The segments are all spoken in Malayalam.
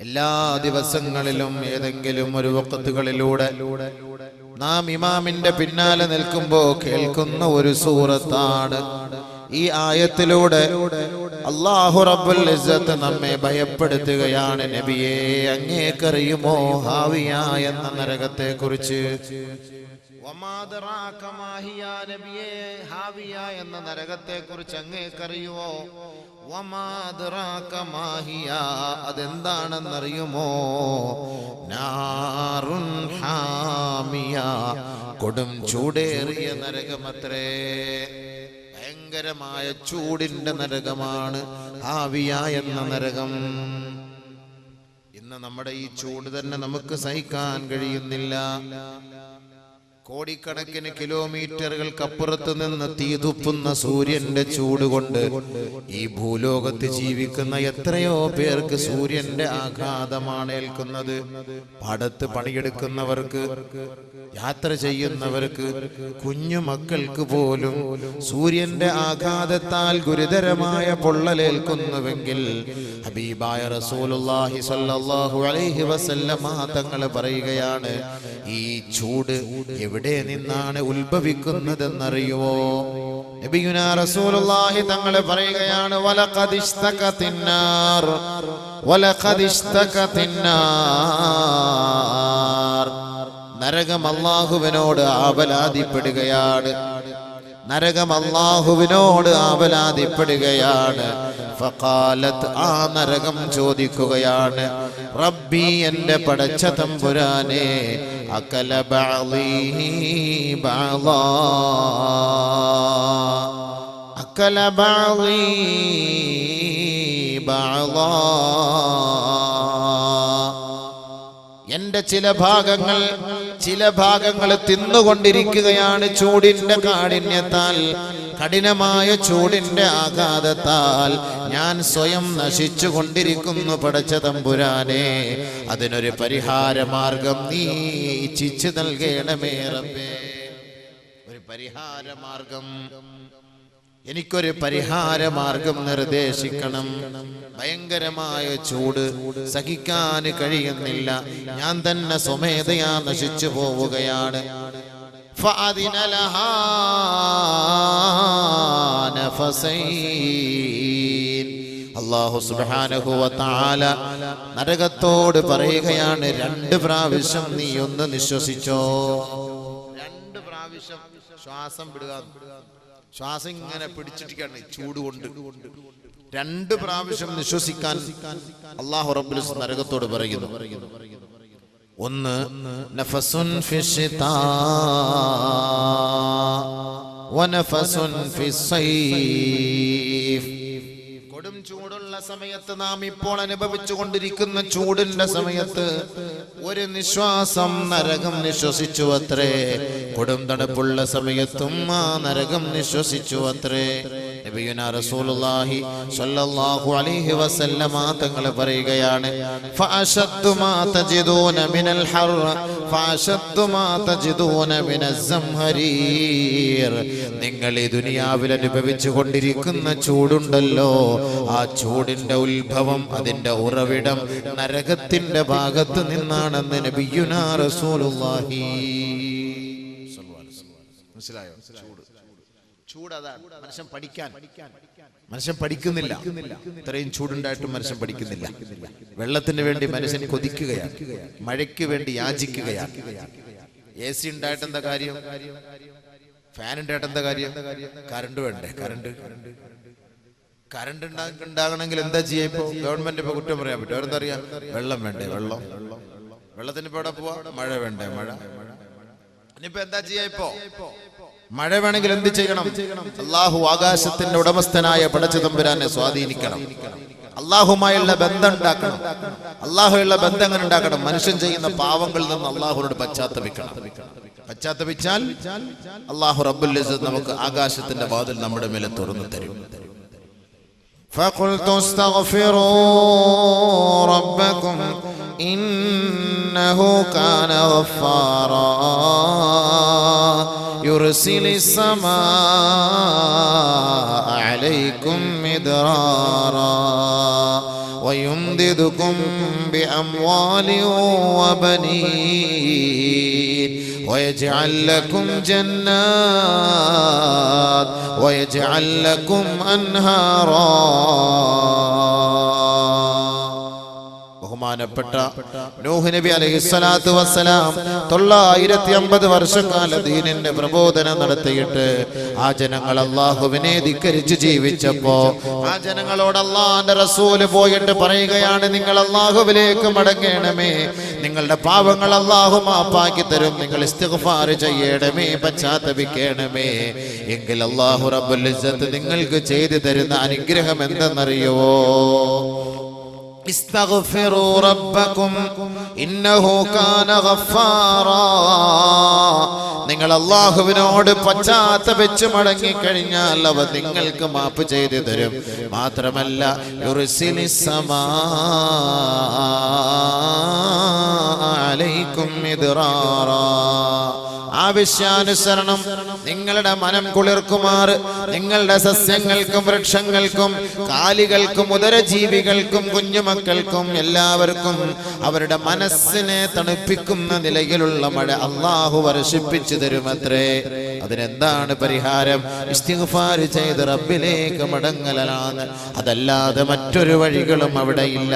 എല്ലാ ദിവസങ്ങളിലും ഏതെങ്കിലും ഒരു വക്കത്തുകളിലൂടെ നാം ഇമാമിന്റെ പിന്നാലെ നിൽക്കുമ്പോ കേൾക്കുന്ന ഒരു സൂറത്താണ്. ഈ ആയത്തിലൂടെ അള്ളാഹു റബ്ബുൽ നമ്മെ ഭയപ്പെടുത്തുകയാണ്. നബിയെ അങ്ങേക്കറിയുമോ ഹാവിയ എന്ന ഹാവിയ എന്ന നരകത്തെ കുറിച്ച് അങ്ങേക്കറിയുമോ അതെന്താണെന്നറിയുമോ? നാറുൻ ഹാമിയ കൊടും ചൂടേറിയ നരകമത്രേ. ഭയങ്കരമായ ചൂടിന്റെ നരകമാണ് ഹാവിയ എന്ന നരകം. ഇന്ന് നമ്മുടെ ഈ ചൂട് തന്നെ നമുക്ക് സഹിക്കാൻ കഴിയുന്നില്ല. കോടിക്കണക്കിന് കിലോമീറ്ററുകൾക്കപ്പുറത്ത് നിന്ന് തീതുപ്പുന്ന സൂര്യന്റെ ചൂടുകൊണ്ട് ഈ ഭൂലോകത്ത് ജീവിക്കുന്ന എത്രയോ പേർക്ക് സൂര്യന്റെ ആഘാതമാണ് ഏൽക്കുന്നത്. പടത്ത് പണിയെടുക്കുന്നവർക്ക് യാത്ര ചെയ്യുന്നവർക്ക് കുഞ്ഞു മക്കൾക്ക് പോലും സൂര്യന്റെ ആഘാതത്താൽ ഗുരുതരമായ പൊള്ളലേൽക്കുന്നുവെങ്കിൽ ഹബീബായ റസൂലുള്ളാഹി സ്വല്ലല്ലാഹു അലൈഹി വസല്ലമ തങ്ങൾ പറയുകയാണ് ഈ ചൂട് നിന്നാണ് ഉത്ഭവിക്കുന്നതെന്നറിയുമോ? നബിയുന റസൂലുള്ളാഹി തങ്ങളെ പറയുകയാണ് നരകം അള്ളാഹുവിനോട് ആവലാതിപ്പെടുകയാണ്. നരകം അള്ളാഹുവിനോട് ആവലാതിപ്പെടുകയാണ്. ഫഖാലത്ത് ആ നരകം ചോദിക്കുകയാണ്. റബ്ബി എന്റെ പടച്ച തമ്പുരാനെ അകല അകല ബഅളീ ബഅളാ എന്റെ ചില ഭാഗങ്ങൾ ചില ഭാഗങ്ങൾ തിന്നുകൊണ്ടിരിക്കുകയാണ് ചൂടിന്റെ കാഠിന്യത്താൽ കഠിനമായ ചൂടിന്റെ ആഘാതത്താൽ. ഞാൻ സ്വയം നശിച്ചു കൊണ്ടിരിക്കുന്നു പടച്ച തമ്പുരാനെ. അതിനൊരു പരിഹാര മാർഗം നീ ഇച്ഛിച്ചു നൽകണമേ റബ്ബേ. ഒരു പരിഹാര മാർഗം എനിക്കൊരു പരിഹാരമാർഗം നിർദ്ദേശിക്കണം. ഭയങ്കരമായ ചൂട് സഹിക്കാൻ കഴിയുന്നില്ല. ഞാൻ തന്നെ സ്വമേധയാ നശിച്ചു പോവുകയാണ്. നരകത്തോട് പറയുകയാണ് രണ്ട് പ്രാവശ്യം നീ ഒന്ന് നിശ്വസിച്ചോ. രണ്ട് പ്രാവശ്യം ശ്വാസം വിടുക. ശ്വാസം ഇങ്ങനെ പിടിച്ചിട്ടിരിക്കുകയാണ് ചൂട് കൊണ്ട് രണ്ട് പ്രാവശ്യം നിശ്വസിക്കാൻ അള്ളാഹു റബ്ബുൽ നരകത്തോട് പറയുന്നു. ഒന്ന് നഫസുൻ കൊടും ചൂടുള്ള സമയത്ത് നാം ഇപ്പോൾ അനുഭവിച്ചു കൊണ്ടിരിക്കുന്ന ചൂടിന്റെ സമയത്ത് ഒരു നിശ്വാസം നരകം നിശ്വസിച്ചു അത്രേ കൊടും തണുപ്പുള്ള സമയത്തും ആ നരകം നിശ്വസിച്ചു അത്രേ നബിയുന റസൂലുള്ളാഹി സ്വല്ലല്ലാഹു അലൈഹി വസല്ലമ തങ്ങൾ പറയുകയാണ് ഫഅശദ്ദു മാ തജിദൂന മിനൽ ഹർ ഫഅശദ്ദു മാ തജിദൂന മിനൽ സംഹരീർ. നിങ്ങൾ ഈ ദുനിയാവിൽ അനുഭവിച്ചു കൊണ്ടിരിക്കുന്ന ചൂടുണ്ടല്ലോ ആ ചൂടിന്റെ ഉത്ഭവം അതിന്റെ ഉറവിടം നരകത്തിന്റെ ഭാഗത്ത് നിന്നാണെന്ന് നബിയുന റസൂലുള്ളാഹി. മനസ്സിലായോ? മനുഷ്യൻ പഠിക്കാൻ. മനുഷ്യൻ പഠിക്കുന്നില്ല. ഇത്രയും ചൂടുണ്ടായിട്ടും മനുഷ്യൻ പഠിക്കുന്നില്ല. വെള്ളത്തിന് വേണ്ടി മനുഷ്യൻ കൊതിക്കുകയാണ്. മഴയ്ക്ക് വേണ്ടി യാചിക്കുകയാണ്. എ സി ഉണ്ടായിട്ട് എന്താ കാര്യം? ഫാൻ ഉണ്ടായിട്ട് എന്താ കാര്യം? കറണ്ട് വേണ്ടേ? കറണ്ട്. കറണ്ട്. ഉണ്ടാകണമെങ്കിൽ എന്താ ചെയ്യാ ഇപ്പൊ? ഗവൺമെന്റ് ഇപ്പൊ കുറ്റം പറയാൻ പറ്റും. അവരെന്താ അറിയാം? വെള്ളം വേണ്ടേ? വെള്ളം. വെള്ളത്തിന് ഇപ്പൊ എവിടെ പോവാ? മഴ വേണ്ടേ? മഴ. ഇനിയിപ്പോ എന്താ ചെയ്യാ ഇപ്പോ? മഴ വേണമെങ്കിൽ എന്ത് ചെയ്യണം അള്ളാഹു ആകാശത്തിന്റെ ഉടമസ്ഥനായ പടച്ച തമ്പുരാനെ സ്വാധീനിക്കണം അള്ളാഹുമായുള്ള ബന്ധം ഉണ്ടാക്കണം അള്ളാഹുയുള്ള ബന്ധം എങ്ങനെ ഉണ്ടാക്കണം മനുഷ്യൻ ചെയ്യുന്ന പാവങ്ങളിൽ നിന്ന് അള്ളാഹുനോട് പശ്ചാത്തപിക്കണം പശ്ചാത്തപിച്ചാൽ അള്ളാഹു റബ്ബുൽ ഇസ്സത്ത് നമുക്ക് ആകാശത്തിന്റെ വാതിൽ നമ്മുടെ മേലെ തുറന്നു തരും فقلت استغفروا ربكم إنه كان غفارا يرسل السماء عليكم مدرارا ويمدد ويمددكم بأموال وبنين ويجعل لكم جنات ويجعل لكم أنهارا ബഹുമാനപ്പെട്ട നൂഹ് നബി അലൈഹി സ്വലാത്തു വസ്സലാം തൊള്ളായിരത്തി അമ്പത് വർഷക്കാല ദീനിന്റെ പ്രബോധനം നടത്തിയിട്ട് ആ ജനങ്ങൾ അള്ളാഹുവിനെ ധിക്കരിച്ച് ജീവിച്ചപ്പോ ആ ജനങ്ങളോട് അള്ളാഹന്റെ റസൂൽ പോയിട്ട് പറയുകയാണ് നിങ്ങൾ അള്ളാഹുവിലേക്ക് മടങ്ങണമേ. നിങ്ങളുടെ പാവങ്ങൾ അള്ളാഹു മാപ്പാക്കി തരും. നിങ്ങൾ ഇസ്തിഗ്ഫാർ ചെയ്യണമേ പശ്ചാത്തപിക്കണമേ. എങ്കിൽ അള്ളാഹു റബ്ബുൽ നിങ്ങൾക്ക് ചെയ്തു തരുന്ന അനുഗ്രഹം എന്തെന്നറിയോ استغفروا ربكم إنه كان غفارا നിങ്ങൾ അള്ളാഹുവിനോട് പശ്ചാത്തപിച്ച് മടങ്ങിക്കഴിഞ്ഞാൽ അവ നിങ്ങൾക്ക് മാപ്പ് ചെയ്തു തരും മാത്രമല്ല ആവശ്യാനുസരണം നിങ്ങളുടെ മനം കുളിർക്കുമാർ. നിങ്ങളുടെ സസ്യങ്ങൾക്കും വൃക്ഷങ്ങൾക്കും കാലികൾക്കും ഉദരജീവികൾക്കും കുഞ്ഞുമക്കൾക്കും എല്ലാവർക്കും അവരുടെ മനസ്സിനെ തണുപ്പിക്കുന്ന നിലയിലുള്ള മഴ അള്ളാഹു വർഷിപ്പിച്ചു തരുമത്രേ. അതിനെന്താണ് പരിഹാരം? ഇസ്തിഗ്ഫാർ ചെയ്ത് റബ്ബിലേക്ക് മടങ്ങലാണ്. അതല്ലാതെ മറ്റൊരു വഴികളും അവിടെ ഇല്ല.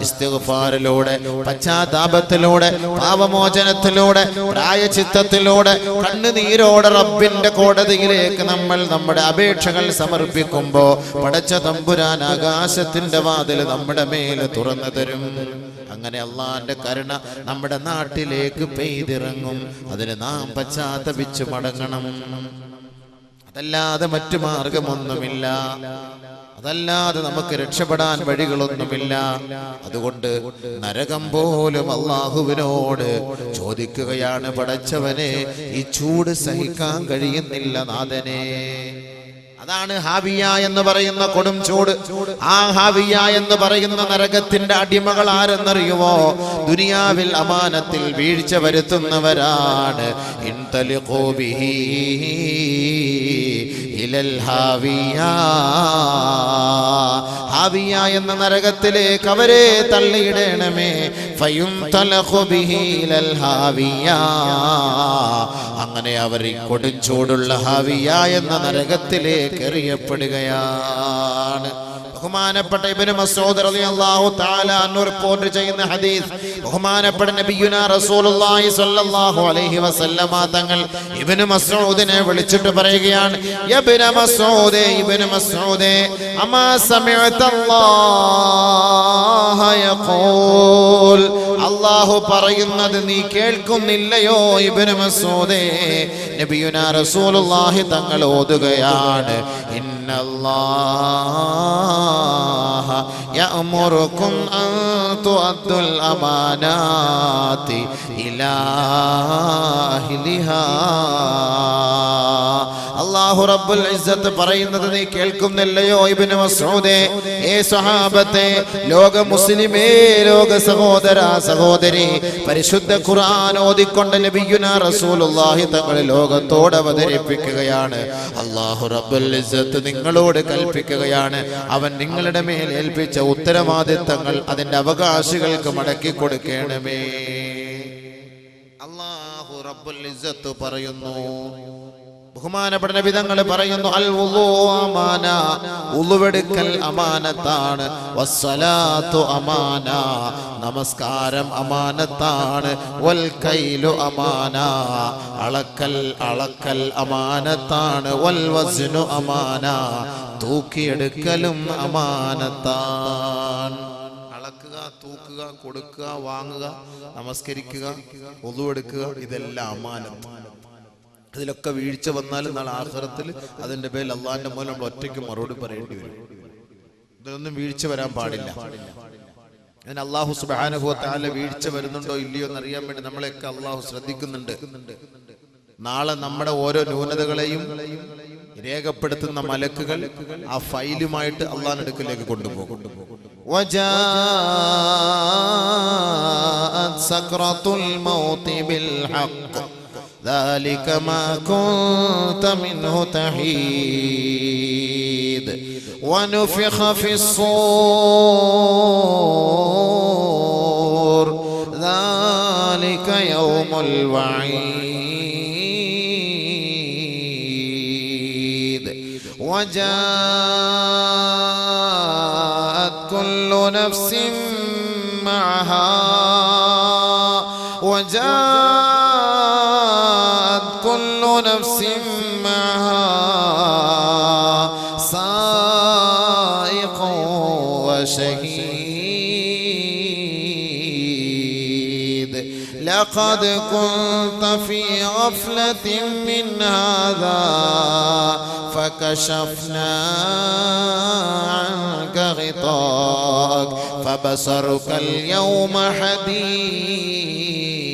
ഇസ്തിഗ്ഫാറിലൂടെ പശ്ചാത്താപത്തിലൂടെ പാവമോചനത്തിലൂടെ പാപമോചനത്തിലൂടെ പ്രായചിത്തത്തിലൂടെ കണ്ണുനീരോടെ റബ്ബിന്റെ കോടതിയിലേക്ക് നമ്മൾ നമ്മുടെ അപേക്ഷകൾ സമർപ്പിക്കുമ്പോ പടച്ച തമ്പുരാൻ ആകാശത്തിന്റെ വാതിൽ നമ്മുടെ മേൽ തുറന്നു തരും. അങ്ങനെ അള്ളാന്റെ കരുണ നമ്മുടെ നാട്ടിലേക്ക് പെയ്തിറങ്ങും. അതിന് നാം പശ്ചാത്തപിച്ചു മടങ്ങണം. അതല്ലാതെ മറ്റു മാർഗമൊന്നുമില്ല. അതല്ലാതെ നമുക്ക് രക്ഷപ്പെടാൻ വഴികളൊന്നുമില്ല. അതുകൊണ്ട് നരകം പോലും അള്ളാഹുവിനോട് ചോദിക്കുകയാണ് പടച്ചവനെ ഈ ചൂട് സഹിക്കാൻ കഴിയുന്നില്ല നാഥനെ. അതാണ് ഹാവിയ എന്ന് പറയുന്ന കൊടും ചൂട്. ആ ഹാവിയ എന്ന് പറയുന്ന നരകത്തിന്റെ അടിമകൾ ആരെന്നറിയുമോ? ദുനിയാവിൽ അമാനത്തിൽ വീഴ്ച വരുത്തുന്നവരാണ്. ഹാവിയ. എന്ന നരകത്തിലേക്ക് അവരെ തള്ളിയിടണമേ. ഫയും അങ്ങനെ അവർ ഈ കൊടുംചൂടുള്ള ഹാവിയ എന്ന നരകത്തിലേക്ക് എറിയപ്പെടുകയാണ് ബഹുമാനപ്പെട്ട ഇബ്നു മസ്ഊദ് റളിയല്ലാഹു തആല അൻഹു റിപ്പോർട്ട് ചെയ്യുന്ന ഹദീസ് ബഹുമാനപ്പെട്ട നബിയുന റസൂലുള്ളാഹി സ്വല്ലല്ലാഹു അലൈഹി വസല്ലമ തങ്ങൾ ഇബ്നു മസ്ഊദിനെ വിളിച്ചിട്ട് പറയുകയാണ് ഇബ്നു മസ്ഊദേ ഇബ്നു മസ്ഊദേ അമാ സമിഅതല്ലാഹ യഖൂൽ. അല്ലാഹു പറയുന്നത് നീ കേൾക്കുന്നില്ലയോ ഇബ്നു മസ്ഊദേ? നബിയുന റസൂലുള്ളാഹി തങ്ങൾ ഓതുകയാണ്. إن الله يأمركم أن تؤدوا الأمانات إلى أهلها അല്ലാഹു റബ്ബുൽ ഇസ്സത്ത് പറയുന്നത് നീ കേൾക്കുന്നില്ലയോ ഇബ്നു മസ്ഊദേ ഏ സ്വഹാബത്തെ ലോക മുസ്ലിമേ ലോക സഹോദര സഹോദരി പരിശുദ്ധ ഖുർആൻ ഓതിക്കൊണ്ട് നബിയുന റസൂലുള്ളാഹി തങ്ങൾ ലോകത്തോട് അവതരിപ്പിക്കുകയാണ്. അള്ളാഹു റബ്ബുൽ ഇസ്സത്ത് നിങ്ങളോട് കൽപ്പിക്കുകയാണ്. അവൻ നിങ്ങളുടെ മേൽ ഏൽപ്പിച്ച ഉത്തരവാദിത്തങ്ങൾ അതിന്റെ അവകാശികൾക്ക് മടക്കി കൊടുക്കണമേ. അള്ളാഹു റബ്ബുൽ ഇസ്സത്ത് പറയുന്നു ബഹുമാനപ്പെട്ട വിധങ്ങൾ പറയുന്നു അൽ അമാന ഉളുവെടുക്കൽ അമാനത്താണ്. വസ്സലാത്തു അമാന നമസ്കാരം അമാനത്താണ്. വൽ കൈലു അമാന അളക്കൽ അളക്കൽ അമാനത്താണ്. വൽ വസ്നു അമാന തൂക്കിയെടുക്കലും അമാനത്താണ്. അളക്കുക തൂക്കുക കൊടുക്കുക വാങ്ങുക നമസ്കരിക്കുക ഒതുവെടുക്കുക ഇതെല്ലാം അമാനത്താണ്. അതിലൊക്കെ വീഴ്ച വന്നാലും നാളെ ആഹ്റത്തിൽ അതിന്റെ പേരിൽ അള്ളാഹിന്റെ മൂലം നമ്മൾ ഒറ്റയ്ക്ക് മറുപടി പറയേണ്ടി വരും ഇതിനൊന്നും വീഴ്ച വരാൻ പാടില്ല അതിന് അള്ളാഹു സുബാനുഭവത്താല വീഴ്ച വരുന്നുണ്ടോ ഇല്ലയോ എന്ന് അറിയാൻ വേണ്ടി നമ്മളെയൊക്കെ അള്ളാഹു ശ്രദ്ധിക്കുന്നുണ്ട് നാളെ നമ്മുടെ ഓരോ ന്യൂനതകളെയും രേഖപ്പെടുത്തുന്ന മലക്കുകൾ ആ ഫയലുമായിട്ട് അള്ളാഹിന്റെ അടുക്കലേക്ക് കൊണ്ടുപോകും وجاءت سكرة الموت بالحق ذلك ما كنت منه تحيد. ونفخ في الصور ذلك يوم الوعيد. وجاءت كل نفس معها. وجاءت لقد كنت في غفلة من هذا فكشفنا عنك غطاءك فبصرك اليوم حديد.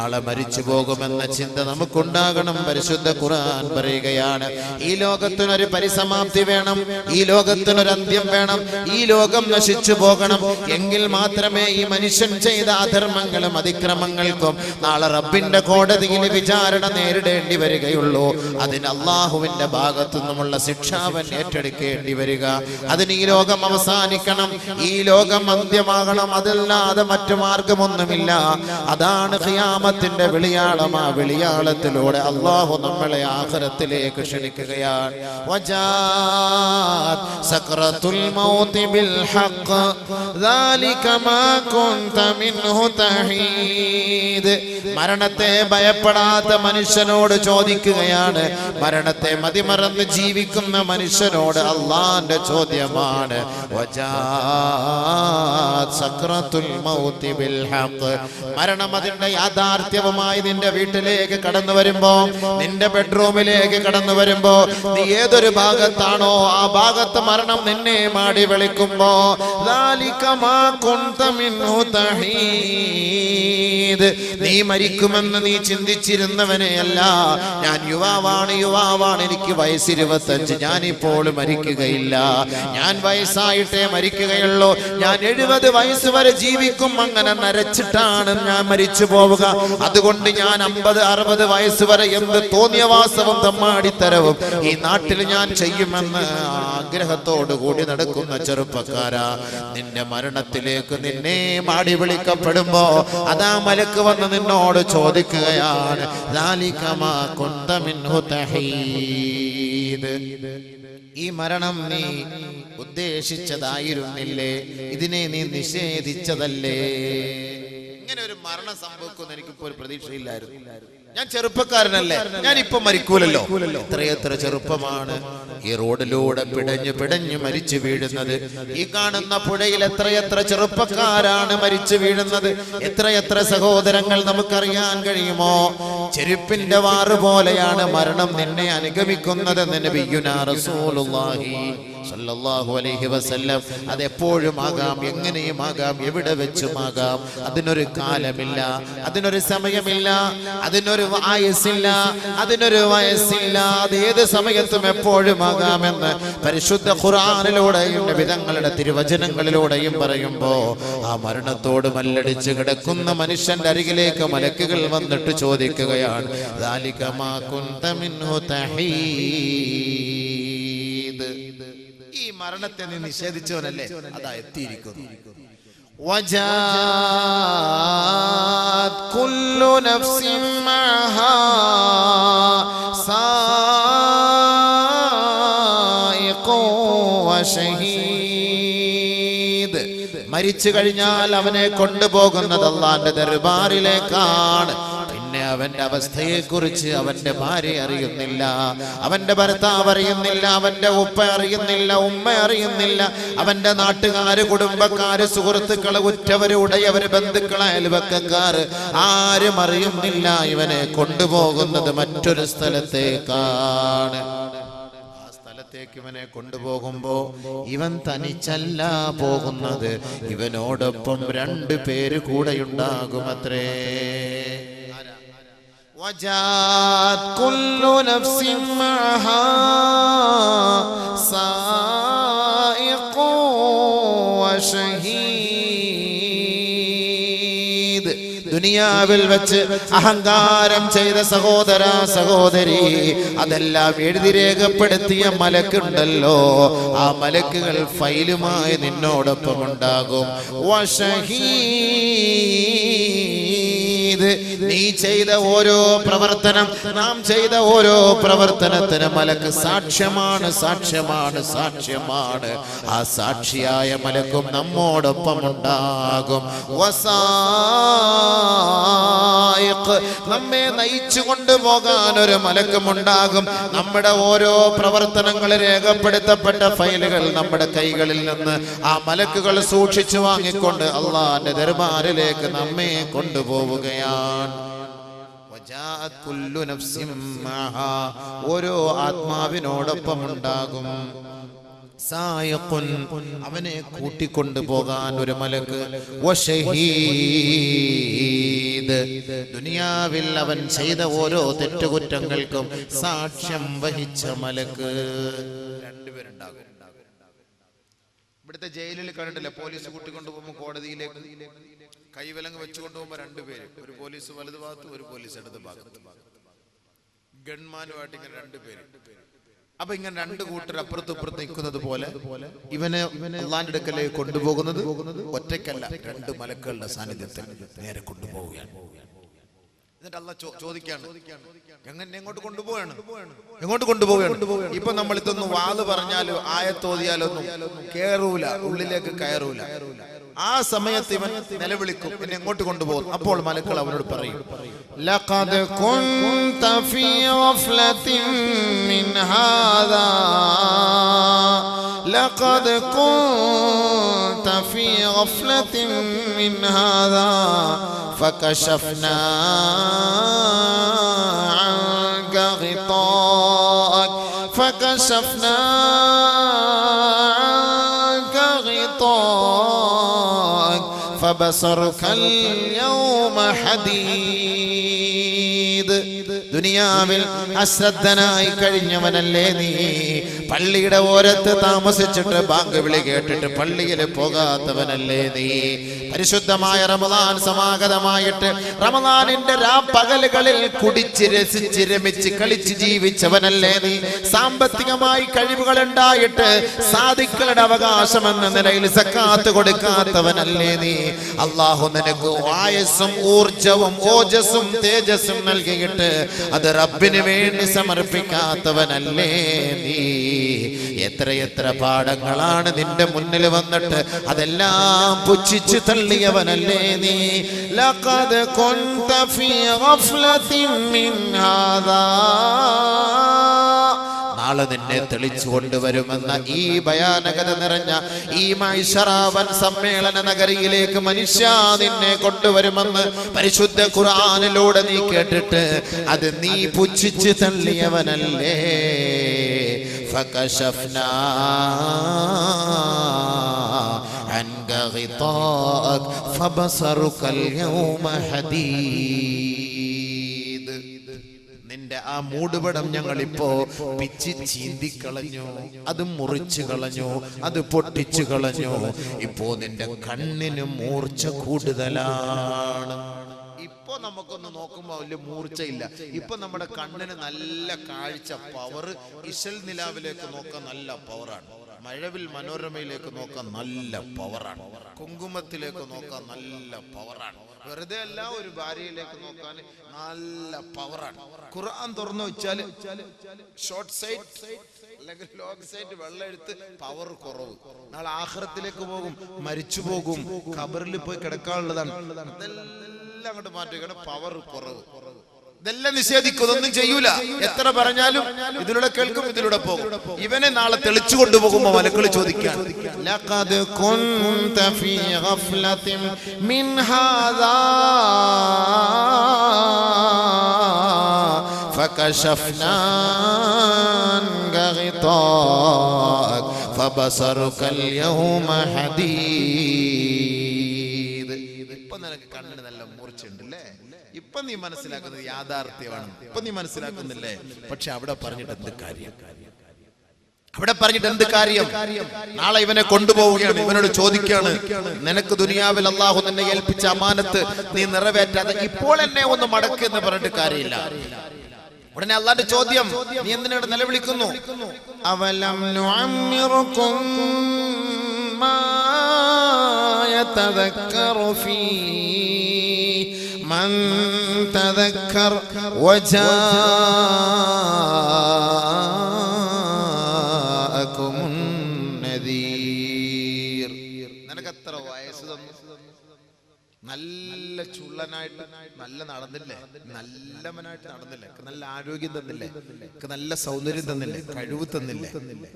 നാളെ മരിച്ചു പോകുമെന്ന ചിന്ത നമുക്കുണ്ടാകണം. പരിശുദ്ധ ഖുർആൻ പറയുകയാണ് ഈ ലോകത്തിനൊരു പരിസമാപ്തി വേണം ഈ ലോകത്തിനൊരു അന്ത്യം വേണം ഈ ലോകം നശിച്ചു പോകണം. എങ്കിൽ മാത്രമേ ഈ മനുഷ്യൻ ചെയ്ത അധർമ്മങ്ങളും അതിക്രമങ്ങൾക്കും നാളെ റബ്ബിന്റെ കോടതിയിൽ വിചാരണ നേരിടേണ്ടി വരികയുള്ളൂ. അതിന് അള്ളാഹുവിന്റെ ഭാഗത്തു നിന്നുമുള്ള ശിക്ഷാവൻ ഏറ്റെടുക്കേണ്ടി വരിക. അതിന് ഈ ലോകം അവസാനിക്കണം. ഈ ലോകം അന്ത്യമാകണം. അതല്ലാതെ മറ്റു മാർഗമൊന്നുമില്ല. അതാണ് ഖിയാമത്തിന്റെ വിളിയാളം ആ വിളിയാളത്തിലൂടെ അള്ളാഹു നമ്മളെ ആഖിറത്തിലേക്ക് ക്ഷണിക്കുകയാണ് വജാത് സക്രത്തുൽ മൗതി ബിൽ ഹഖ് ذلك ما كنت منه തഹീദ് മരണത്തെ ഭയപ്പെടാത്ത മനുഷ്യനോട് ചോദിക്കുകയാണ്. മരണത്തെ മതിമറന്ന് ജീവിക്കുന്ന മനുഷ്യനോട് അള്ളാന്റെ ചോദ്യമാണ്. മരണം അതിന്റെ യാഥാർത്ഥ്യവുമായി നിന്റെ വീട്ടിലേക്ക് കടന്നു വരുമ്പോ നിന്റെ ബെഡ്റൂമിലേക്ക് കടന്നു വരുമ്പോ നീ ഏതൊരു ഭാഗത്താണോ ആ ഭാഗത്ത് മരണം നിന്നെ മാടി വിളിക്കുമ്പോ നീ മരി മരിക്കുമെന്ന് നീ ചിന്തിച്ചിരുന്നവനെയല്ല ഞാൻ യുവാവാണ് യുവാവാണ്. എനിക്ക് വയസ്സ് ഇരുപത്തഞ്ച്. ഞാനിപ്പോൾ മരിക്കുകയില്ല. ഞാൻ വയസ്സായിട്ടേ മരിക്കുകയുള്ളൂ. ഞാൻ എഴുപത് വയസ്സ് വരെ ജീവിക്കും. അങ്ങനെ നരച്ചിട്ടാണ് ഞാൻ മരിച്ചു പോവുക. അതുകൊണ്ട് ഞാൻ അമ്പത് അറുപത് വയസ്സ് വരെ എന്ത് തോന്നിയവാസവും തമ്മാടിത്തരവും ഈ നാട്ടിൽ ഞാൻ ചെയ്യുമെന്ന് ആഗ്രഹത്തോടു കൂടി നടക്കുന്ന ചെറുപ്പക്കാരാ. നിന്റെ മരണത്തിലേക്ക് നിന്നെ മാടി വിളിക്കപ്പെടുമ്പോ അതാ മലക്ക് വന്ന് നിന്നോട് നമ്മോട് ചോദിക്കുകയാണ് ഈ മരണം നീ ഉദ്ദേശിച്ചതായിരുന്നില്ലേ? ഇതിനെ നീ നിഷേധിച്ചതല്ലേ? ഇങ്ങനെ ഒരു മരണം സംഭവിക്കുമെന്ന് എനിക്കിപ്പോ ഒരു പ്രതീക്ഷയില്ലായിരുന്നു. ഞാൻ ചെറുപ്പക്കാരനല്ലേ? ഞാൻ ഇപ്പൊ മരിക്കൂലല്ലോ എത്രയെത്ര ചെറുപ്പമാണ്. ഈ റോഡിലൂടെ പിടഞ്ഞു പിടഞ്ഞു മരിച്ചു വീഴുന്നത്. ഈ കാണുന്ന പുഴയിൽ എത്രയെത്ര ചെറുപ്പക്കാരാണ് മരിച്ചു വീഴുന്നത്. എത്രയെത്ര സഹോദരങ്ങൾ നമുക്കറിയാൻ കഴിയുമോ? ചെരുപ്പിന്റെ വാറ് പോലെയാണ് മരണം നിന്നെ അനുഗമിക്കുന്നത് നബിയുനാ റസൂലുള്ളാഹി. സല്ലല്ലാഹു അലൈഹി വസല്ലം അത് എപ്പോഴും ആകാം എങ്ങനെയും ആകാം എവിടെ വെച്ചും ആകാം അതിനൊരു കാലമില്ല അതിനൊരു സമയമില്ല അതിനൊരു ആയുസില്ല അതിനൊരു വയസ്സില്ല അത് ഏത് സമയത്തും എപ്പോഴും ആകാമെന്ന് പരിശുദ്ധ ഖുർആനിലൂടെയും വിധങ്ങളുടെ തിരുവചനങ്ങളിലൂടെയും പറയുമ്പോ ആ മരണത്തോട് മല്ലടിച്ച് കിടക്കുന്ന മനുഷ്യന്റെ അരികിലേക്ക് മലക്കുകൾ വന്നിട്ട് ചോദിക്കുകയാണ് ذَلِكَ مَا كُنْتَ مِنْهُ تَحِيدٌ. ഈ മരണത്തെ നീ നിഷേധിച്ചവനല്ലേ അതാ എത്തിയിരിക്കുന്നു وجاءت كل نفس معها سائق وشهيد മരിച്ചു കഴിഞ്ഞാൽ അവനെ കൊണ്ടുപോകുന്നത് അള്ളാന്റെ ദർബാറിലേക്കാണ് പിന്നെ അവന്റെ അവസ്ഥയെ കുറിച്ച് അവന്റെ ഭാര്യ അറിയുന്നില്ല. അവന്റെ ഭർത്താവ് അറിയുന്നില്ല അവന്റെ ഉപ്പ അറിയുന്നില്ല ഉമ്മ അറിയുന്നില്ല. അവന്റെ നാട്ടുകാര് കുടുംബക്കാര് സുഹൃത്തുക്കൾ ഉറ്റവര് ഉടയവര് ബന്ധുക്കൾ അയൽവക്കക്കാർ ആരും അറിയുന്നില്ല ഇവനെ കൊണ്ടുപോകുന്നത് മറ്റൊരു സ്ഥലത്തേക്കാണ്. ഇവനെ കൊണ്ടുപോകുമ്പോ ഇവൻ തനിച്ചല്ല പോകുന്നത്. ഇവനോടൊപ്പം രണ്ടു പേര് കൂടെയുണ്ടാകുമത്രേ. وجاءت كل نفس معها سائق وشهيد ദുനിയാവിൽ വെച്ച് അഹങ്കാരം ചെയ്ത സഹോദര സഹോദരി അതെല്ലാം എഴുതി രേഖപ്പെടുത്തിയ മലക്കുണ്ടല്ലോ ആ മലക്കുകൾ ഫൈലുമായി നിന്നോടൊപ്പം ഉണ്ടാകും വശഹീദ് നീ ചെയ്ത ഓരോ പ്രവർത്തനം നാം ചെയ്ത ഓരോ പ്രവർത്തനത്തിന് മലക്ക് സാക്ഷ്യമാണ് സാക്ഷ്യമാണ് സാക്ഷ്യമാണ്. ആ സാക്ഷിയായ മലക്കും നമ്മോടൊപ്പം ഉണ്ടാകും നമ്മെ നയിച്ചു കൊണ്ടുപോകാൻ ഒരു മലക്കും ഉണ്ടാകും നമ്മുടെ ഓരോ പ്രവർത്തനങ്ങൾ രേഖപ്പെടുത്തപ്പെട്ട ഫയലുകൾ നമ്മുടെ കൈകളിൽ നിന്ന് ആ മലക്കുകൾ സൂക്ഷിച്ചു വാങ്ങിക്കൊണ്ട് അള്ളാന്റെ ദർബാറിലേക്ക് നമ്മെ കൊണ്ടുപോവുകയാണ്. മഅഹാ. ഓരോ ആത്മാവിനോടൊപ്പം ഉണ്ടാകും അവനെ കൂട്ടിക്കൊണ്ടു പോകാൻ ഒരു മലക്ക്. ദുനിയാവിൽ അവൻ ചെയ്ത ഓരോ തെറ്റുകുറ്റങ്ങൾക്കും സാക്ഷ്യം വഹിച്ച മലക്ക്. രണ്ടുപേരുണ്ടാകും. ഇവിടുത്തെ ജയിലിൽ കണ്ടിട്ടില്ല? പോലീസ് കൂട്ടിക്കൊണ്ടുപോകുമ്പോൾ കോടതിയിലേക്ക്. കൈവിലങ്ങ് വെച്ചുകൊണ്ട് പോകുമ്പോൾ രണ്ടുപേര് ഒരു പോലീസ് വലതു ഭാഗത്ത് ഒരു പോലീസ് ഇടത് ഭാഗത്ത്. ഗൺമാനുമായിട്ട് ഇങ്ങനെ രണ്ടുപേര് അപ്പൊ ഇങ്ങനെ രണ്ട് കൂട്ടർ അപ്പുറത്തും ഇപ്പുറത്ത് നിൽക്കുന്നത് പോലെ ഇവനെ അള്ളാന്റെ അടുക്കലേക്ക് കൊണ്ടുപോകുന്നത് ഒറ്റയ്ക്കല്ല രണ്ട് മലക്കുകളുടെ സാന്നിധ്യത്തിൽ നേരെ കൊണ്ടുപോവുകയാണ്. എന്നിട്ട് അല്ല ചോദിക്കാണ് എങ്ങനെ എങ്ങോട്ട് കൊണ്ടുപോവാണ്? എങ്ങോട്ട് കൊണ്ടുപോവുകയാണ് ഇപ്പൊ നമ്മൾ ഇതൊന്നും വാത് പറഞ്ഞാലോ ആയത്തോതിയാലൊന്നും കേറൂല ഉള്ളിലേക്ക് കയറൂല. ആ സമയത്ത് ഇവൻ നിലവിളിക്കും എന്നെ എങ്ങോട്ട് കൊണ്ടുപോകും അപ്പോൾ മലക്കൾ അവനോട് പറയും لقد كنت في غفلة من هذا لقد كنت في غفلة من هذا فكشفنا عنك غطاءك فكشفنا فبصرك اليوم حديد ദുനിയാവിൽ അശ്രദ്ധനായി കഴിഞ്ഞവനല്ലേ നീ പള്ളിയുടെ ഓരത്ത് താമസിച്ചിട്ട് ബാങ്ക് വിളി കേട്ടിട്ട് പള്ളിയിൽ പോകാത്തവനല്ലേ നീ പരിശുദ്ധമായ റമദാൻ സമാഗതമായിട്ട് റമദാനിന്റെ രാപ്പകലുകളിൽ കുടിച്ച് രസിച്ച് രമിച്ച് കളിച്ച് ജീവിച്ചവനല്ലേ നീ? സാമ്പത്തികമായി കഴിവുകൾ ഉണ്ടായിട്ട് സാധിക്കളുടെ അവകാശം എന്ന നിലയിൽ സക്കാത്ത് കൊടുക്കാത്തവനല്ലേ നീ? അള്ളാഹു നിനക്ക് ആയസും ഊർജവും ഓജസ്സും തേജസ്സും നൽകിയിട്ട് അത് റബ്ബിന് വേണ്ടി സമർപ്പിക്കാത്തവനല്ലേ നീ? എത്രയെത്ര പാഠങ്ങളാണ് നിന്റെ മുന്നിൽ വന്നിട്ട് അതെല്ലാം പുച്ഛിച്ചു തള്ളിയവനല്ലേ നീ? ലഖദ് കുന്ത ഫീ ഗഫ്ലത്തിൻ മിൻ ഹാദാ. നാളെ നിന്നെ തെളിച്ചു കൊണ്ടുവരുമെന്ന ഈ ഭയാനകത നിറഞ്ഞ ഈ മൈഷറാവൻ സമ്മേളന നഗരിയിലേക്ക് മനുഷ്യ നിന്നെ കൊണ്ടുവരുമെന്ന് പരിശുദ്ധ ഖുർആനിലൂടെ നീ കേട്ടിട്ട് അത് നീ പുച്ഛിച്ച് തള്ളിയവനല്ലേ? فكشفنا عنك غطاءك فبصرك اليوم حديد നിന്റെ ആ മൂടുപടം ഞങ്ങൾ ഇപ്പോ പിച്ചി ചീന്തിക്കളഞ്ഞു അത് മുറിച്ചു കളഞ്ഞു അത് പൊട്ടിച്ചു കളഞ്ഞു ഇപ്പോ നിന്റെ കണ്ണിന് മൂർച്ച കൂടുതലാണ് ഇപ്പൊ നമുക്കൊന്ന് നോക്കുമ്പോ വലിയ മൂർച്ചയില്ല. ഇപ്പൊ നമ്മുടെ കണ്ണിന് നല്ല കാഴ്ച പവർ ഇശൽ നിലാവിലേക്ക് നോക്കാൻ നല്ല പവറാണ് മഴവിൽ മനോരമയിലേക്ക് നോക്കാൻ നല്ല പവറാണ് കുങ്കുമത്തിലേക്ക് നോക്കാൻ നല്ല പവറാണ് വെറുതെ അല്ല ഒരു ഭാര്യയിലേക്ക് നോക്കാൻ നല്ല പവറാണ് ഖുർആൻ തുറന്നു വെച്ചാൽ ഷോർട്ട് സൈറ്റ് അല്ലെങ്കിൽ ലോങ് സൈറ്റ് വെള്ളം എടുത്ത് പവർ കുറവ്. നാളെ ആഹ്റത്തിലേക്ക് പോകും മരിച്ചു പോകും ഖബറിൽ പോയി കിടക്കാനുള്ളതാണ്. അതെല്ലാം അങ്ങോട്ട് മാറ്റുകയാണ് പവർ കുറവ് ഇതെല്ലാം നിഷേധിക്കും ഇതൊന്നും ചെയ്യൂല എത്ര പറഞ്ഞാലും ഇതിലൂടെ കേൾക്കും ഇതിലൂടെ പോകും ഇവനെ നാളെ തെളിച്ചു കൊണ്ടുപോകുമ്പോ മലക്കൾ ചോദിക്കാൻ ലഖദ് കുന്ത ഫീ ഗഫ്ലത്തിൻ മിൻ ഹാദാ فكشفنا عنك غطاءك فبصرك اليوم حديد ഇപ്പൊ നിനക്ക് മൂർച്ചയുണ്ട് അല്ലേ ഇപ്പൊ നീ മനസ്സിലാക്കുന്നത് യാഥാർത്ഥ്യമാണ്. ഇപ്പൊ നീ മനസ്സിലാക്കുന്നില്ലേ? പക്ഷെ അവിടെ പറഞ്ഞിട്ട് എന്ത് കാര്യം? അവിടെ പറഞ്ഞിട്ട് എന്ത് കാര്യം? നാളെ ഇവനെ കൊണ്ടുപോവുകയാണ് ഇവനോട് ചോദിക്കുകയാണ്. നിനക്ക് ദുനിയാവിൽ അള്ളാഹു നിന്നെ ഏൽപ്പിച്ച അമാനത്ത് നീ നിറവേറ്റാതെ ഇപ്പോൾ എന്നെ ഒന്ന് മടക്ക് എന്ന് പറഞ്ഞിട്ട് കാര്യമില്ല. ഉടനെ അള്ളാന്റെ ചോദ്യം നീ എന്തിനോട് നിലവിളിക്കുന്നു? അവലം من تذكر وجاءكم النذير നിനക്ക് എത്ര വയസ്സ് തന്നു നല്ല ചുള്ളനായിട്ട് നല്ല നടന്നില്ലേ നല്ലവനായിട്ട് നടന്നില്ലേ. നല്ല ആരോഗ്യം തന്നില്ലേ? നല്ല സൗന്ദര്യം തന്നില്ലേ? കഴിവ് തന്നില്ലേ?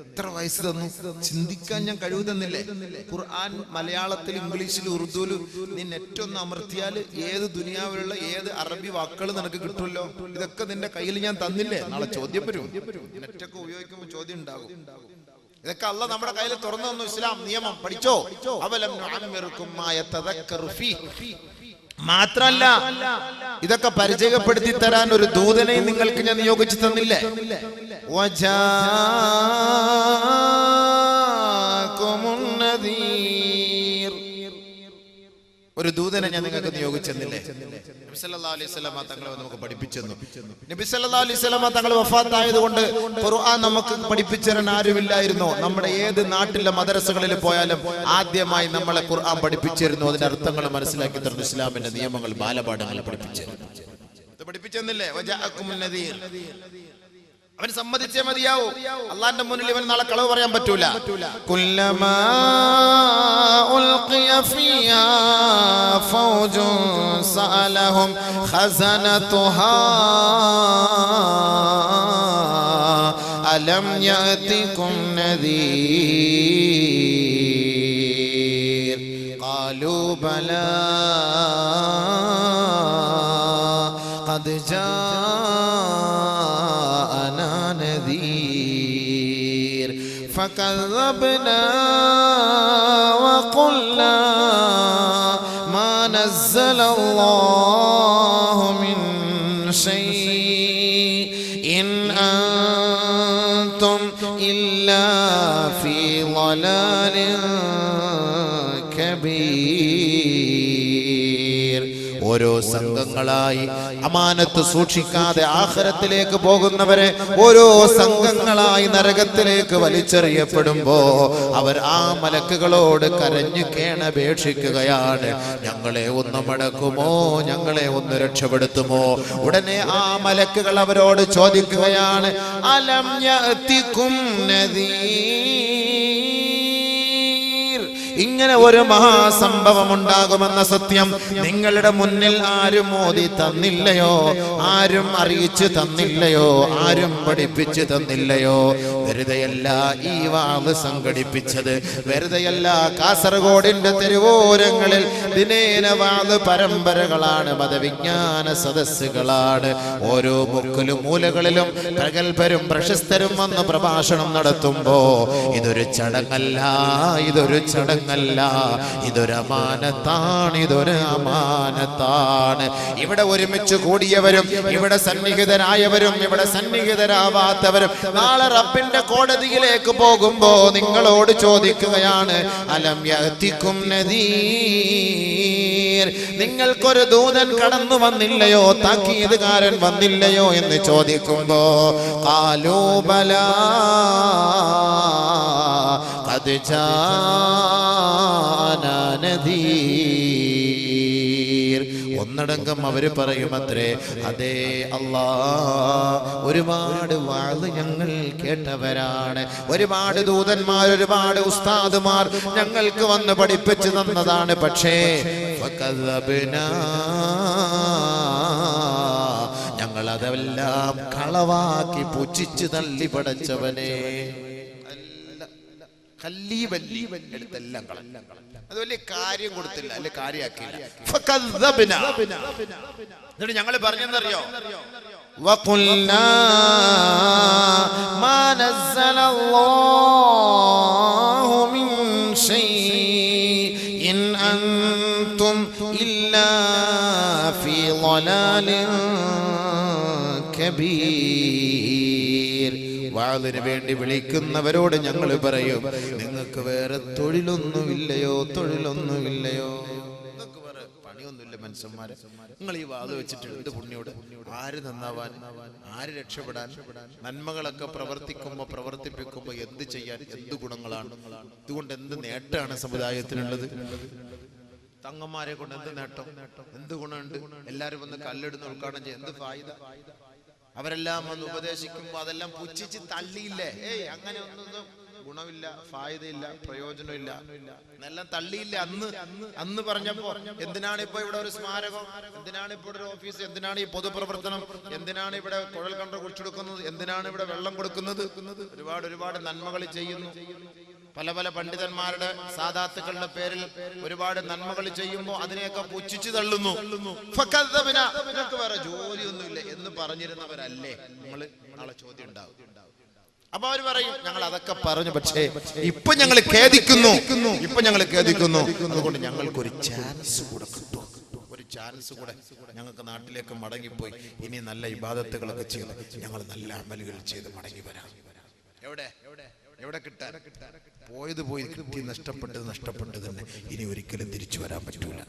എത്ര വയസ്സ് തന്നു? ചിന്തിക്കാൻ ഞാൻ കഴിവ് തന്നില്ലേ? ഖുർആൻ മലയാളത്തിൽ ഇംഗ്ലീഷിൽ ഉറുദുവിൽ നീ നെറ്റൊന്ന് അമർത്തിയാൽ ഏത് ദുനിയാവിലുള്ള ഏത് അറബി വാക്കുകൾ നിനക്ക് കിട്ടുമല്ലോ? ഇതൊക്കെ നിന്റെ കയ്യിൽ ഞാൻ തന്നില്ലേ? നാളെ ചോദ്യം വരും. നെറ്റൊക്കെ ഉപയോഗിക്കുമ്പോൾ ചോദ്യം ഉണ്ടാകും. ഇതൊക്കെ അല്ല നമ്മുടെ കയ്യിൽ തുറന്നു തന്നു. ഇസ്ലാം നിയമം പഠിച്ചോ? അവലം മാത്രല്ല ഇതൊക്കെ പരിചയപ്പെടുത്തി തരാൻ ഒരു ദൂതനെ നിങ്ങൾക്ക് ഞാൻ നിയോഗിച്ചു തന്നില്ലേ? ദൂതനെ ഞാൻ നിങ്ങൾക്ക് നിയോഗിച്ചെന്നില്ലേ? നബി സല്ലല്ലാഹു അലൈഹി വസല്ലമ തങ്ങളെ നമുക്ക് പഠിപ്പിച്ചെന്നു. നബി സല്ലല്ലാഹു അലൈഹി വസല്ലമ തങ്ങൾ വഫാത്തായത് ഖുർആൻ നമുക്ക് പഠിപ്പിച്ചു തരാൻ ആരുമില്ലായിരുന്നു. നമ്മുടെ ഏത് നാട്ടിലെ മദ്രസകളിൽ പോയാലും ആദ്യമായി നമ്മളെ ഖുർആൻ പഠിപ്പിച്ചിരുന്നു. അതിന്റെ അർത്ഥങ്ങൾ മനസ്സിലാക്കി തരുന്ന. ഇസ്ലാമിന്റെ നിയമങ്ങൾ ബാലപാഠങ്ങൾ പഠിപ്പിച്ചിരുന്നു പഠിപ്പിച്ചെന്നില്ലേ. അവൻ സമ്മതിച്ചേ മതിയാവൂ. അള്ളാന്റെ മുന്നിൽ ഇവൻ നാളെ കളവ് പറയാൻ പറ്റൂല. സഅലഹും ഖസനതുഹാ അലം യാതികും നദീർ. ഖാലൂ ബലാ ഖദ് ജാ فكذبنا وقلنا ما نزل الله من شيء إن أنتم إلا في ضلال كبير ഓരോ സംഘങ്ങളായി അമാനത്ത് സൂക്ഷിക്കാതെ ആഖിറത്തിലേക്ക് പോകുന്നവരെ ഓരോ സംഘങ്ങളായി നരകത്തിലേക്ക് വലിച്ചെറിയപ്പെടുമ്പോ അവർ ആ മലക്കുകളോട് കരഞ്ഞു കേണപേക്ഷിക്കുകയാണ്. ഞങ്ങളെ ഒന്ന് മടക്കുമോ? ഞങ്ങളെ ഒന്ന് രക്ഷപ്പെടുത്തുമോ? ഉടനെ ആ മലക്കുകൾ അവരോട് ചോദിക്കുകയാണ് അലം നദീർ ഇങ്ങനെ ഒരു മഹാസംഭവം ഉണ്ടാകുമെന്ന സത്യം നിങ്ങളുടെ മുന്നിൽ ആരും മോദി തന്നില്ലയോ? ആരും അറിയിച്ചു തന്നില്ലയോ? ആരും പഠിപ്പിച്ചു തന്നില്ലയോ? വെറുതെയല്ല ഈ വാവ് സംഘടിപ്പിച്ചത്. വെറുതെയല്ല കാസർഗോഡിന്റെ തെരുവോരങ്ങളിൽ ദിനേന വാവ് പരമ്പരകളാണ് മതവിജ്ഞാന സദസ്സുകളാണ്. ഓരോ മുക്കിലും മൂലകളിലും പ്രഗത്ഭരും പ്രശസ്തരും വന്ന് പ്രഭാഷണം നടത്തുമ്പോ ഇതൊരു ചടങ്ങല്ല ഇതൊരു ചടങ്ങല്ല ഇതൊരു അമാനത്താണ് ഇതൊരു അമാനത്താണ്. ഇവിടെ ഒരുമിച്ച് കൂടിയവരും ഇവിടെ സന്നിഹിതരായവരും ഇവിടെ സന്നിഹിതരാവാത്തവരും നാളെ റബ്ബിന്റെ കോടതിയിലേക്ക് പോകുമ്പോ നിങ്ങളോട് ചോദിക്കുകയാണ് അലം യഅതികും നദീർ? നിങ്ങൾക്കൊരു ദൂതൻ കടന്നു വന്നില്ലയോ? താക്കീതുകാരൻ വന്നില്ലയോ എന്ന് ചോദിക്കുമ്പോ കാലൂബലാ قد جاءنا نذير ഒന്നടങ്കം അവര് പറയുമത്രേ അതേ അല്ലാ ഒരുപാട് വാഴ് ഞങ്ങൾ കേട്ടവരാണ് ഒരുപാട് ദൂതന്മാർ ഒരുപാട് ഉസ്താദുമാർ ഞങ്ങൾക്ക് വന്ന് പഠിപ്പിച്ചു തന്നതാണ് പക്ഷേ ഫകദബ്നാ. ഞങ്ങൾ അതെല്ലാം കളവാക്കി പുച്ഛിച്ചു തള്ളി പടച്ചവനെ കല്ലി വല്ലി എടുത്തെല്ലാം കളഞ്ഞു അത് വലിയ കാര്യം കൊടുത്തില്ല അല്ലെ കാര്യമാക്കിയില്ല ഫകദ്ദബ്ന. എന്നിട്ട് ഞങ്ങൾ പറഞ്ഞെന്നറിയോ وقلنا ما نزل الله من شيء إن أنتم إلا في ضلال كبير വാതിന് വേണ്ടി വിളിക്കുന്നവരോട് ഞങ്ങൾ പറയും നിങ്ങൾക്ക് വേറെ തൊഴിലൊന്നുമില്ലയോ? തൊഴിലൊന്നുമില്ലയോ? പണിയൊന്നുമില്ല മനുഷ്യന്മാരെ. നിങ്ങൾ ഈ വാത് വെച്ചിട്ട് എന്ത് പുണ്യോട്? ആര് നന്നാവാൻ? ആര് രക്ഷപ്പെടാൻ? നന്മകളൊക്കെ പ്രവർത്തിക്കുമ്പോ പ്രവർത്തിപ്പിക്കുമ്പോ എന്ത് ചെയ്യാൻ? എന്ത് ഗുണങ്ങളാണ്? ഇതുകൊണ്ട് എന്ത് നേട്ടമാണ് സമുദായത്തിനുള്ളത്? തങ്ങന്മാരെ കൊണ്ട് എന്ത് നേട്ടം? എന്ത് ഗുണമുണ്ട്? എല്ലാരും വന്ന് കല്ലെടുന്ന് ഉൾക്കാടം എന്ത് ഫായിദ? അവരെല്ലാം വന്ന് ഉപദേശിക്കുമ്പോ അതെല്ലാം പുച്ഛിച്ച് തള്ളിയില്ലേ? ഏയ് അങ്ങനെ ഒന്നും ഗുണമില്ല ഫായതയില്ല പ്രയോജനമില്ല. എന്നെല്ലാം തള്ളിയില്ല അന്ന്? അന്ന് പറഞ്ഞപ്പോ എന്തിനാണ് ഇപ്പൊ ഇവിടെ ഒരു സ്മാരകം? എന്തിനാണ് ഇപ്പോൾ ഒരു ഓഫീസ്? എന്തിനാണ് ഈ പൊതുപ്രവർത്തനം? എന്തിനാണ് ഇവിടെ കുഴൽ കണ്ടർ കുടിച്ചെടുക്കുന്നത് എന്തിനാണ് ഇവിടെ വെള്ളം കൊടുക്കുന്നത്? ഒരുപാട് ഒരുപാട് നന്മകൾ ചെയ്യുന്നു. പല പല പണ്ഡിതന്മാരുടെ സാധാത്തുക്കളുടെ പേരിൽ ഒരുപാട് നന്മകൾ ചെയ്യുമ്പോൾ അതിനെയൊക്കെ പുച്ഛിച്ചു തള്ളുന്നു. നിനക്ക് വേറെ ജോലിയൊന്നുമില്ല എന്ന് പറഞ്ഞിരുന്നവരല്ലേ? നമ്മൾ നാളെ ചോദ്യം ഉണ്ടാവും. അപ്പൊ അവർ പറയും ഞങ്ങൾ അതൊക്കെ പറഞ്ഞു പക്ഷേ ഇപ്പൊ ഞങ്ങൾ ഖേദിക്കുന്നു. ഇപ്പൊ ഞങ്ങൾ ഖേദിക്കുന്നു. അതുകൊണ്ട് ഞങ്ങൾക്ക് ഒരു ചാൻസ് കൂടെ കിട്ടും. ഒരു ചാൻസ് കൂടെ ഞങ്ങൾക്ക് നാട്ടിലേക്ക് മടങ്ങിപ്പോയി. ഇനി നല്ല ഇബാദത്തുകളൊക്കെ ചെയ്ത് ഞങ്ങൾ നല്ല അമലുകൾ ചെയ്ത് മടങ്ങി വരാം. എവിടെ എവിടെ? കിട്ടാൻ? പോയത് പോയി നഷ്ടപ്പെട്ടത് നഷ്ടപ്പെട്ടത് തന്നെ. ഇനി ഒരിക്കലും തിരിച്ചു വരാൻ പറ്റൂല.